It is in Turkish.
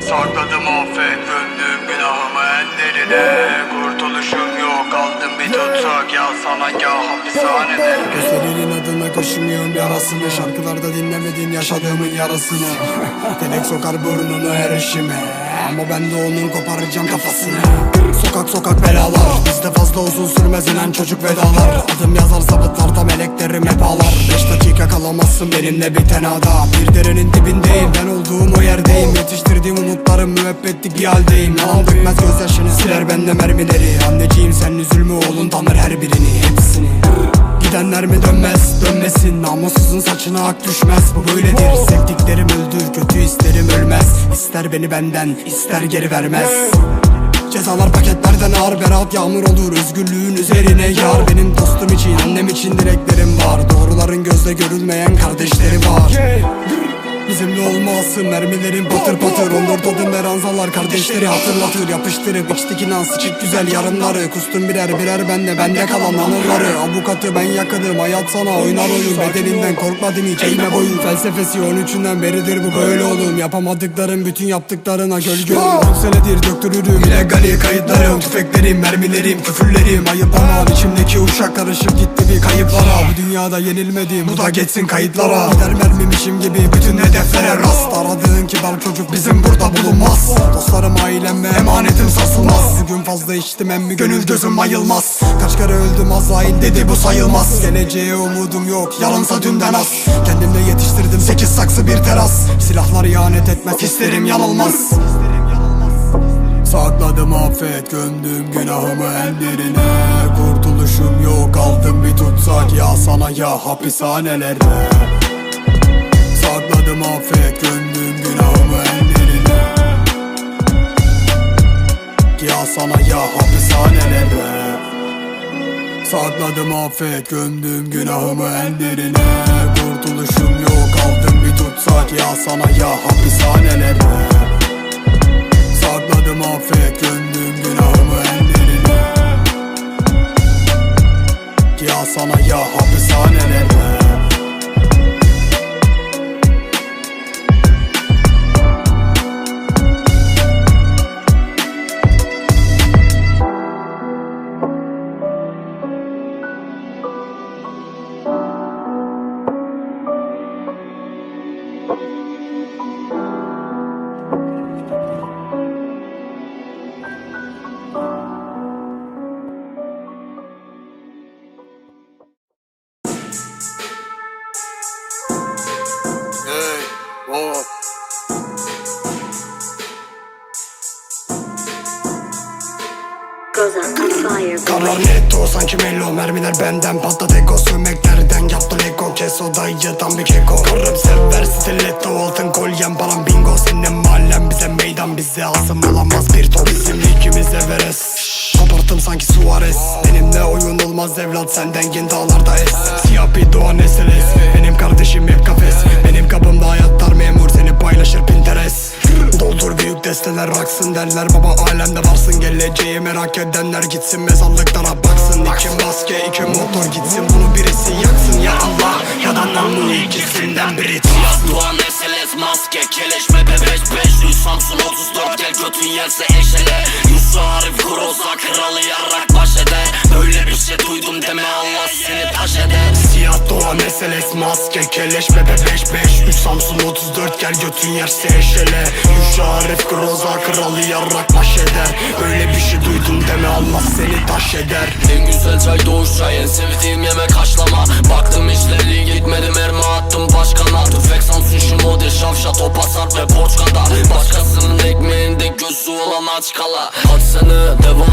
Sakladım affet gömdüm günahımı enlerine Kurtuluşum yok aldım bir tutsak ya sana ya hapishanede. Gösterinin adına kaşımıyorum yarasını Şarkılarda dinlemedin yaşadığımın yarasını Telek sokar burnunu her işime. Ama ben de onun koparacağım kafasını Sokak sokak belalar. Bizde fazla uzun sürmez inen çocuk vedalar. Adım yazar sabıtlarda Beş dakika kalamazsın benimle bir tenada Bir derenin dibindeyim. Ben olduğum o yerdeyim. Yetiştirdiğim umutlarım müebbetlik bir haldeyim. Yalan dökmez gözyaşını siler bende mermileri. Anneciğim sen üzülme oğlun tanır her birini hepsini. Gidenler mi dönmez? Dönmesin. Namussuzun saçına ak düşmez. Bu böyledir. Sevdiklerim öldür kötü isterim ölmez. İster beni benden ister geri vermez Cezalar paketlerden ağır berat yağmur olur Özgürlüğün üzerine yar. Benim dostum için annem için dileklerim var. Doğruların gözle görülmeyen kardeşleri var Bizimle olmasın mermilerin patır patır. Ondurdadım meranzalar kardeşleri hatırlatır Yapıştırıp içtik inan sıçık güzel yarınları. Kustum birer birer bende bende kalan anıları. Avukatı ben yakınım hayat sana oynar oyun. Bedelinden korkmadım hiç eğme boyun. Felsefesi 13'ünden beridir bu böyle oğlum. Yapamadıklarım bütün yaptıklarına gölge olur 10 senedir döktürürüm illegali kayıtlarım Tüfeklerim mermilerim küfürlerim. Ayıplamam içimdeki uşak karışıp gitti bir kayıplara. Bu dünyada yenilmedim bu da geçsin kayıtlara. Gider mermimişim gibi bütün hedeflere rast Aradığın kibar çocuk bizim burada bulunmaz. Dostlarım ailem ve emanetim sarsılmaz Bugün fazla içtim emmi gönül gözüm ayılmaz. Kaç kere öldüm Azrail dedi bu sayılmaz. Geleceğe umudum yok yarınsa dünden az Kendimle yetiştirdim sekiz saksı bir teras. Silahlar ihanet etmez hislerim yanılmaz. Sakladım affet gömdüm günahımı ellerine Kurtuluşum yok aldım bir tutsak ya sana ya hapishanelerde Sakladım affet. Gömdüm günahımı ellerine Kurtuluşum yok aldım bir tutsak. Ya sana ya hapishanelerde Sakladım affet. Gömdüm günahımı ellerine Ya sana ya hapishanelerde Karlar netto sanki mello. Mermiler benden patladı. Ego Sövmeklerden yaptı lego. Kes odayı tam bir keko. Karım sever stiletto Altın kolyem param bingo. Senin mahallen bize meydan Bize asım alamaz bir top. Bizim ikimiz Everest. Kaparttım sanki Suarez. Benimle oyun olmaz evlat Senden gen dağlarda es. Siyah bir doğan SLS Benim kardeşim hep kafes. Benim kapımda hayatlar memur Desteler aksın derler Baba alemde varsın. Geleceği merak edenler Gitsin mezarlıklara baksın. İki maske iki motor gitsin Bunu birisi yaksın. Ya Allah Ya da namlu ikisinden biri. Yaz Doğan SLS maske keleşme bebeş beş Samsun 34 gel götün yerse eşele Yusuf Arif Groza kralı yarrak baş eder. Böyle bir şey duydum deme Allah seni taş eder SLS maske keleş bebe 5-5 3 Samsun 34 gel götün yerse eşele Yuşa Arif Groza kralı yarrak baş eder. Böyle bir şey duydum deme Allah seni taş eder. En güzel çay doğuş çay en sevdiğim yemek haşlama. Baktım işleri gitmedi mermi attım başkana. Tüfek Samsun şu model şavşat o pasar ve porçkada Başkasının ekmeğinde gözü olan aç kala. Kaç sene devam